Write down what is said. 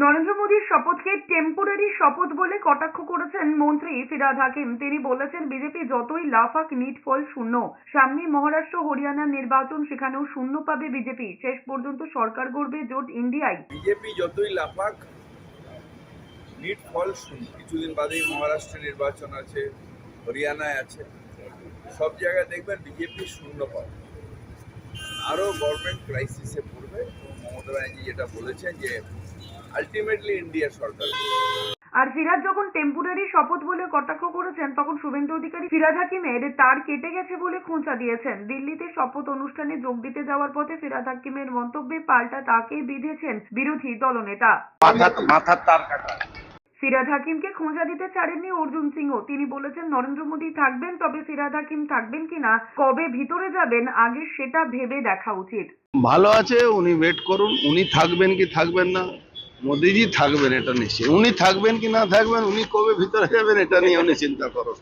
নরেন্দ্র মোদীর শপথকে টেম্পোরারি শপথ বলে কটাক্ষ করেছেন মন্ত্রী ফিরাদ হাকিম। তিনি বলেছেন, বিজেপি যতই লাফাক নিট ফল শূন্য। সামনে মহারাষ্ট্র হরিয়ানার নির্বাচন, সেখানেও শূন্য পাবে বিজেপি। শেষ পর্যন্ত সরকার গড়বে জোট ইন্ডিয়ায় বিজেপি যতই লাফাক নিট ফল শূন্য। কিছুদিন বাদেই মহারাষ্ট্রে নির্বাচন আছে, হরিয়ানায় আছে। সব জায়গায় দেখবেন বিজেপি শূন্য পাবে। আরও গভর্নমেন্ট ক্রাইসিসে পড়বে। মমতা ব্যানার্জি যেটা বলেছেন যে আলটিমেটলি ইন্ডিয়া সরকার। আর ফিরাদ যখন টেম্পোরারি শপথ বলে কটাক্ষ করেছেন তখন শুভেন্দু অধিকারী ফিরাদ হাকিমের তার কেটে গেছে বলে খোঁচা দিয়েছেন। দিল্লিতে শপথ অনুষ্ঠানে যোগ দিতে যাওয়ার পথে ফিরাদ হাকিমের মন্তব্যে পাল্টা তাকে বিঁধেছেন বিরোধী দলনেতা। মাথা মাথার তার কাটা। ফিরাদ হাকিমকে খোঁজা দিতে ছাড়েননি অর্জুন সিংও তিনি বলেছেন নরেন্দ্র মোদী থাকবেন তবে ফিরাদ হাকিম থাকবেন কিনা কবে ভিতরে যাবেন আগে সেটা ভেবে দেখা উচিত। ভালো আছে উনি ওয়েট করুন উনি থাকবেন কি থাকবেন না। মোদিজি থাকবেন, এটা নিশ্চিত। উনি থাকবেন কি না থাকবেন, উনি কবে ভিতরে যাবেন, এটা নিয়ে উনি চিন্তা করুন